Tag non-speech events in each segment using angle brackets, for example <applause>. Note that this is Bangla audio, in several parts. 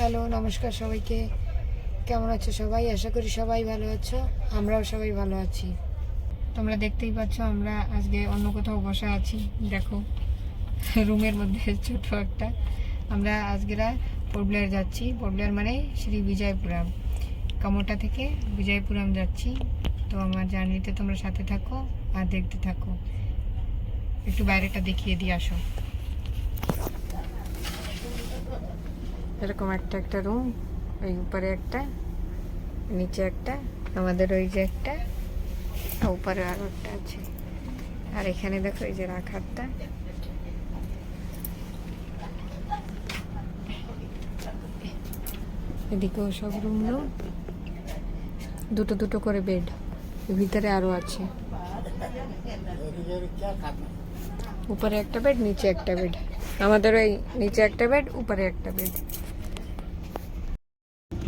হ্যালো, নমস্কার সবাইকে। কেমন আছো সবাই? আশা করি সবাই ভালো আছো। আমরাও সবাই ভালো আছি। তোমরা দেখতেই পাচ্ছ, আমরা আজকে অন্য কোথাও বসে আছি। দেখো, রুমের মধ্যে ছোট একটা। আমরা আজকেরা পোর্টব্লেয়ার যাচ্ছি। পোর্টব্লেয়ার মানে শ্রী বিজয়পুরাম। কামোটা থেকে বিজয়পুরাম যাচ্ছি। তো আমার জার্নিতে তোমরা সাথে থাকো আর দেখতে থাকো। একটু বাইরেটা দেখিয়ে দিয়ে আসো। এরকম একটা একটা রুম ওই উপরে একটা, নিচে একটা, আমাদের ওই যে একটা উপরে আরও একটা আছে। আর এখানে দেখো এই যে রাখারটা। এদিকেও সব রুম রুম দুটো দুটো করে বেড ভিতরে আরও আছে। উপরে একটা বেড নিচে একটা বেড আমাদের ওই নিচে একটা বেড উপরে একটা বেড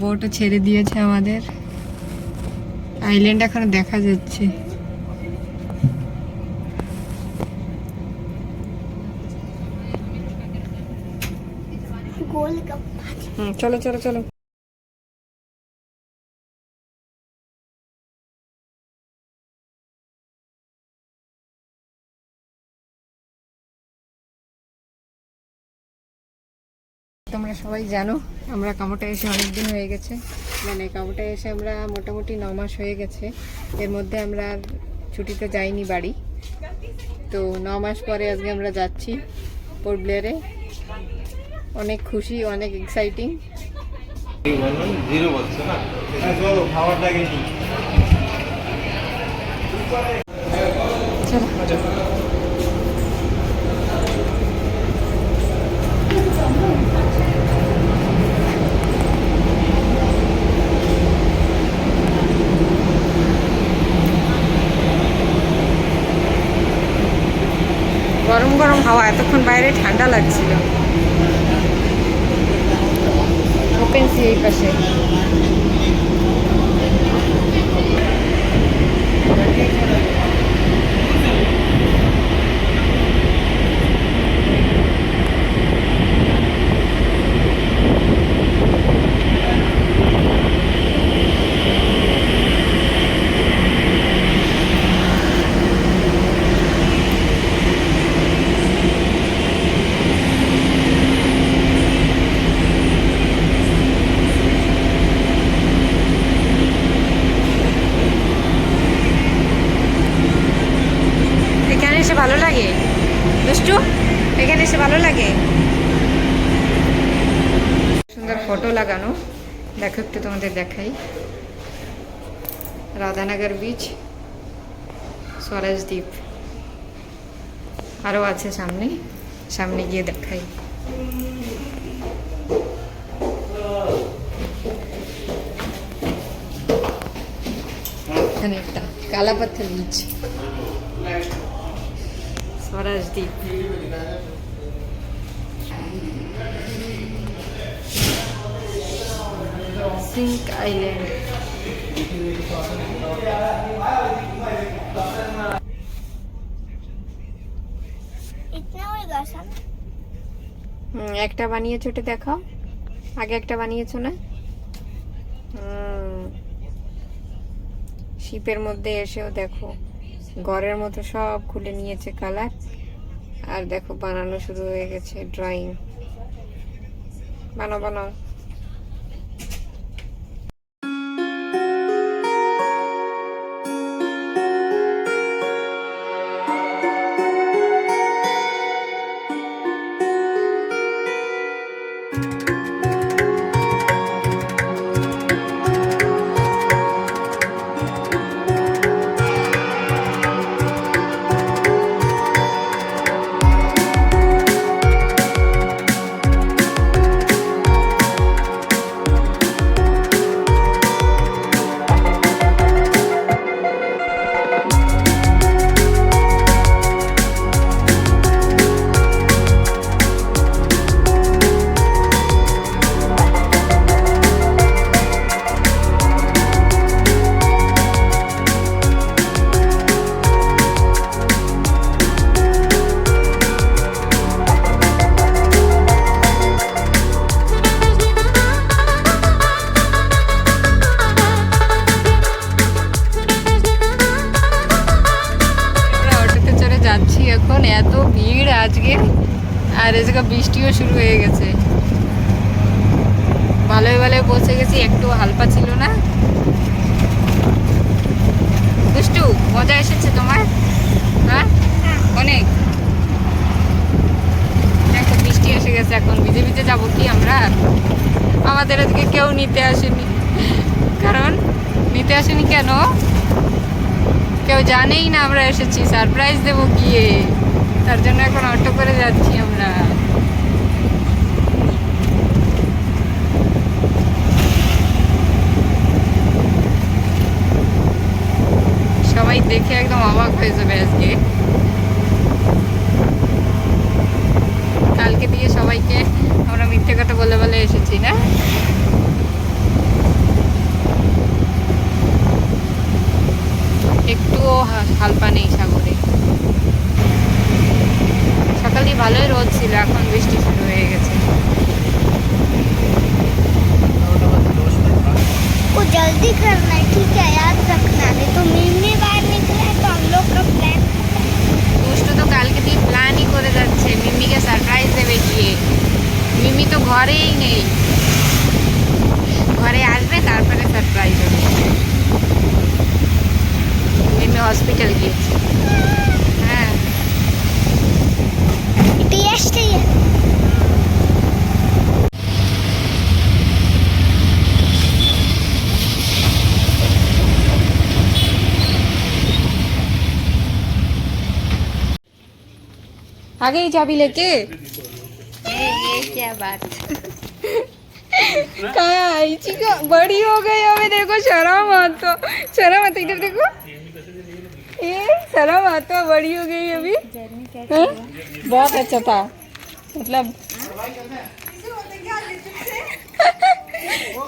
বোটও ছেড়ে দিয়েছে আমাদের। আইল্যান্ড এখনও দেখা যাচ্ছে। চলো চলো চলো। তোমরা সবাই জানো আমরা কামোটা এসে অনেক দিন হয়ে গেছে। মানে কামোটা এসে আমরা মোটামুটি ন মাস হয়ে গেছে। এর মধ্যে আমরা ছুটিতে যাইনি বাড়ি। তো ন মাস পরে আজকে আমরা যাচ্ছি পোর্ট ব্লেয়ারে অনেক খুশি অনেক এক্সাইটিং না? চলো। গরম গরম হাওয়া এতক্ষণ বাইরে ঠান্ডা লাগছিল। ওপেন সি এই পাশে। লাগানো দেখো একটু তোমাদের দেখাই রাধানগর বিচ স্বরাজ দ্বীপ আরও আছে সামনে সামনে গিয়ে দেখাই এখানে একটা কালাপাথর বিচ স্বরাজ Cinque island হুম একটা বানিয়েছ ওটা দেখাও। আগে একটা বানিয়েছো না? শিপের মধ্যে এসেও দেখো ঘরের মতো সব খুলে নিয়েছে কালার। আর দেখো বানানো শুরু হয়ে গেছে ড্রয়িং বানাও বানাও। শুরু হয়ে গেছে। ভালোই ভালোই পৌঁছে গেছি, একটু হালকা ছিল না। দুষ্টু, মজা এসেছে তোমার? হ্যাঁ? অনেক। দেখো, বৃষ্টি এসে গেছে এখন। ভিজে ভিজে যাব কি আমরা? আমাদের এদিকে কেউ নিতে আসেনি। কারণ নিতে আসেনি কেন? কেউ জানেই না আমরা এসেছি। সারপ্রাইজ দেবো গিয়ে। তার জন্য এখন অটো করে যাচ্ছি আমরা। সবাই দেখে একদম অবাক হয়ে যাবে আজকে কালকে দিয়ে সবাইকে আমরা মিথ্যে কথা বলে বলে এসেছি না একটুও হা- হালপা নেই সাগরে সকালে ভালোই রোদ ছিল এখন বৃষ্টি শুরু হয়ে গেছে को जल्दी करना है ठीक है याद रखना नहीं तो मिमनी তো প্ল্যানই করে যাচ্ছে মিমিকে সারপ্রাইজ দেবে গিয়ে। মিমি তো ঘরেই নেই। आगे ही चाबी लेके। ये क्या बात कहाँ आई चिका बड़ी हो गई हमें देखो शर्म मत तो शर्म मत इधर देखो। ये शर्म मत तो बड़ी हो गई अभी। हाँ? बहुत अच्छा था। मतलब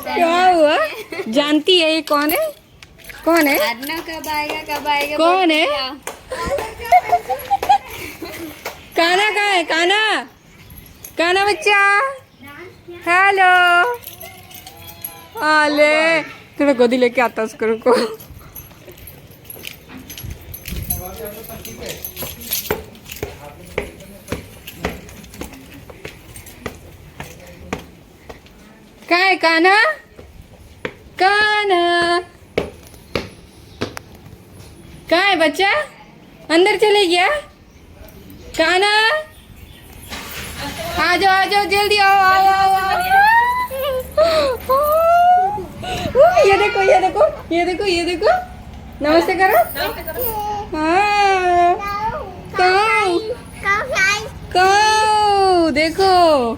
क्या हुआ? जानती है ये कौन है? कौन है? कब आएगा कब आएगा कौन है काना कहाँ है काना काना बच्चा? हेलो आले थोड़ा गोदी लेके आता उसको, रुको। है, काना काना है? बच्चा? अंदर चले गया? काना आ जाओ आ जाओ जल्दी आओ आओ। आओ आओ ये देखो ये देखो ये देखो ये देखो। नमस्ते करो। हाँ। देखो।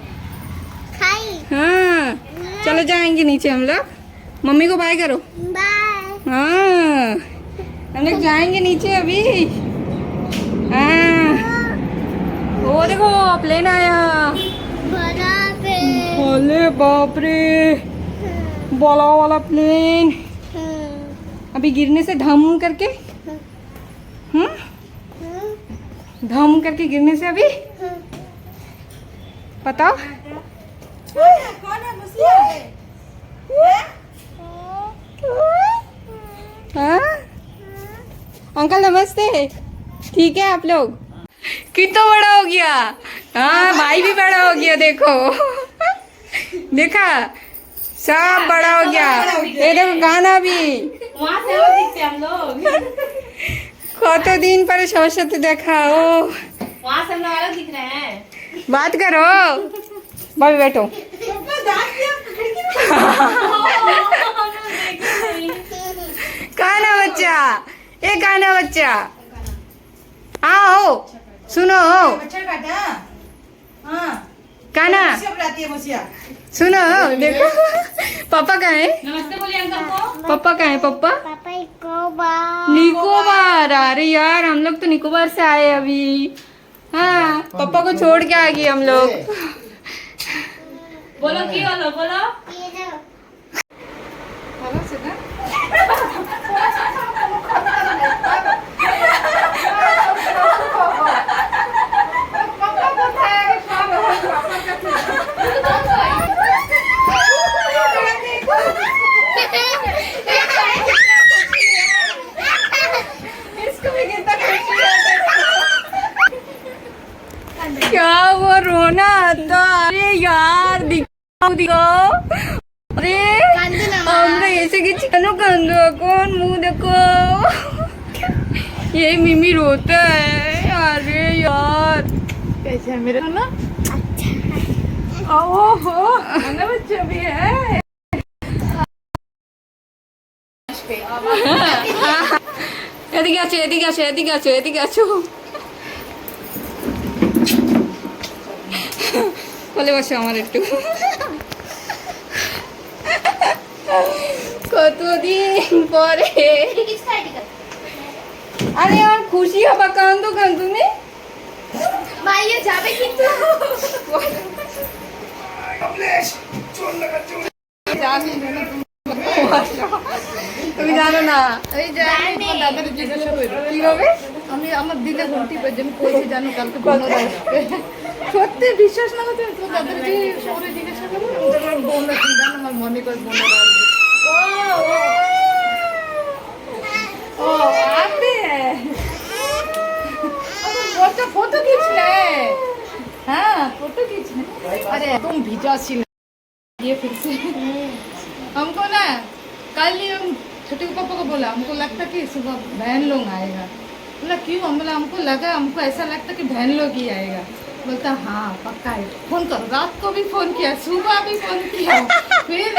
हाँ। चलो जाएँगे नीचे हम लोग। मम्मी को बाय करो। बाय। हाँ। हम लोग जाएँगे नीचे अभी। हाँ। वो देखो प्लेन आया। अरे बाप रे बड़ा वाला प्लेन अभी गिरने से धम करके? हम्म? धम करके गिरने से अभी? बताओ। हाँ। अंकल नमस्ते। ठीक है आप लोग? कितना बड़ा हो गया हाँ भाई भी बड़ा हो गया देखो देखा सब बड़ा हो गया ये देखो गाना भी वहाँ से और दिखते हम लोग কতদিন পরে সবার সাথে দেখা ও वहाँ से हम लोग अलग दिख रहे हैं बात करो भाभी बैठो काना बच्चा ए काना बच्चा आओ सुनो। काना। सुनो देखो। पापा कहाँ है? नमस्ते बोलिए अंकल को। पापा कहाँ है पापा? निकोबार। अरे यार हम लोग तो निकोबार से आए अभी। हाँ पापा को छोड़ के आ गए हम लोग। बोलो की बोलो बोलो। ये दो <laughs> <laughs> कैसे है मेरा ना ओहो खाना बच्चा भी है এদিকে আছো এদিকে আছো এদিকে আছো এদিকে আছো বলে বসো আমার একটু কতদিন পরে আরে আর খুশি হবা কান্দো কান তুমি মাইয়ে যাবে কিন্তু। তুমি জানো না এই যে আমি তোমার দাদার জিজ্ঞাসা করো কি হবে আমি আমার দিনে ঘন্টি বাজে আমি কইছি জানো কালকে বোনরা আসবে সত্যি বিশ্বাস না হচ্ছে তো দাদার যে জিজ্ঞাসা করো তোমার বোনরা কি জানো আমার মনে করে বোনরা আসবে भिजा ये फिर से। हमको ना, कल ही हम छोटे पापा को बोला, हमको लगता कि सुबह बहन लोग आएगा। बोला, क्यों? हम बोला, हमको लगा, हमको ऐसा लगता कि बहन लोग ही आएगा। बोलता हाँ पक्का है। फ़ोन करो। रात को भी फ़ोन किया, सुबह भी फ़ोन किया। फिर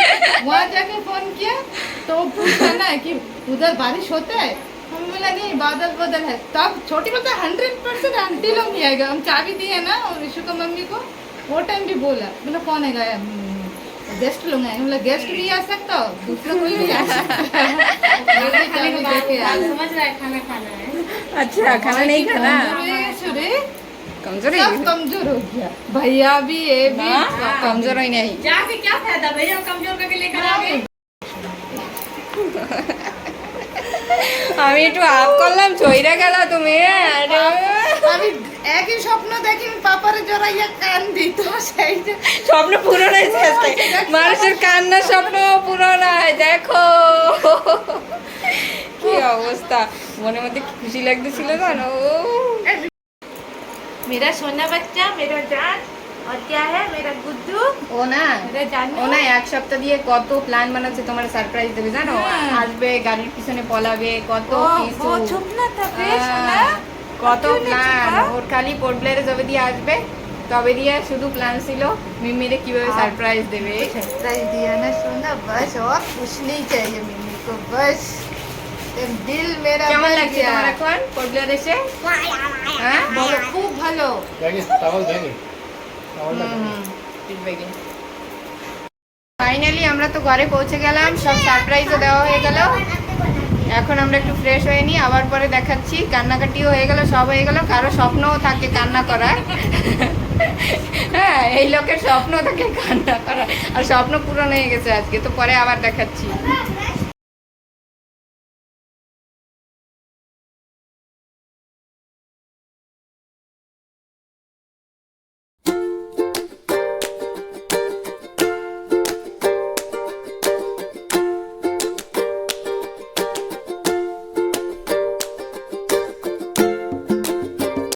वहाँ जाके फ़ोन किया तो पूछा ना कि उधर बारिश होता है? हम बोला, नहीं, बादल बादल है। तब छोटी बोलता हंड्रेड परसेंट आंटी लोग नहीं आएगा। हम चाबी दिए ना, और ऋषु का मम्मी को वो टाइम भी बोला बोला कौन आएगा गेस्ट लोग आएँगे बोला गेस्ट भी आ सकता हो दूसरा कोई भी आ सकता है। <laughs> समझ रहा है खाना खाना है। अच्छा खाना नहीं खाना? कमज़ोरी सब कमज़ोर हो गया। भैया भी ये भी। कमज़ोर ही नहीं। जाके क्या फ़ायदा भैया कमज़ोर करके लेकर आ गए <laughs> <laughs> আমি একটু আপ করলাম ছইরা গেল তুমি আমি একই স্বপ্ন দেখি পাপারে জড়াইয়া কান দিত সেই স্বপ্ন পূরণ হয়েছে মানুষের কান্না স্বপ্ন পূরণ হয় দেখো। কি অবস্থা? মনে মধ্যে খুশি লাগতেছিল জানো? মেরা সোনা বাচ্চা মেরা জান और क्या है मेरा गुड्डू ও না मेरा जान ও না এক সপ্তাহ দিয়ে কত প্ল্যান বানাচ্ছে তোমার সারপ্রাইজ দেবে জানো আসবে গাড়ির পিছনে পলাবে কত কিছু चुप ना था আহ, কত প্ল্যান ওর খালি পোর্টব্লেয়ারে যবে দিয়ে আসবে তবে দিয়ে শুধু প্ল্যান ছিল মিমিরে কিভাবে সারপ্রাইজ দেবে सरप्राइज दिया ना सोना बस और कुछ नहीं चाहिए मिमी को बस एक दिल मेरा কেমন भर লাগছে गया। তোমার এখন পোর্টব্লেয়ার এসে হ্যাঁ বলো খুব ভালো টাওয়াল দেয়নি টাওয়াল ফাইনালি আমরা তো ঘরে পৌঁছে গেলাম, সব সারপ্রাইজও দেওয়া হয়ে গেল। এখন আমরা একটু ফ্রেশ হয়ে নিই, আবার পরে দেখাচ্ছি। কান্নাকাটিও হয়ে গেল, সব হয়ে গেল। কারও স্বপ্নও থাকে কান্না করার। হ্যাঁ এই লোকের স্বপ্ন থাকে কান্না করা আর স্বপ্ন পূরণ হয়ে গেছে আজকে, তো পরে আবার দেখাচ্ছি।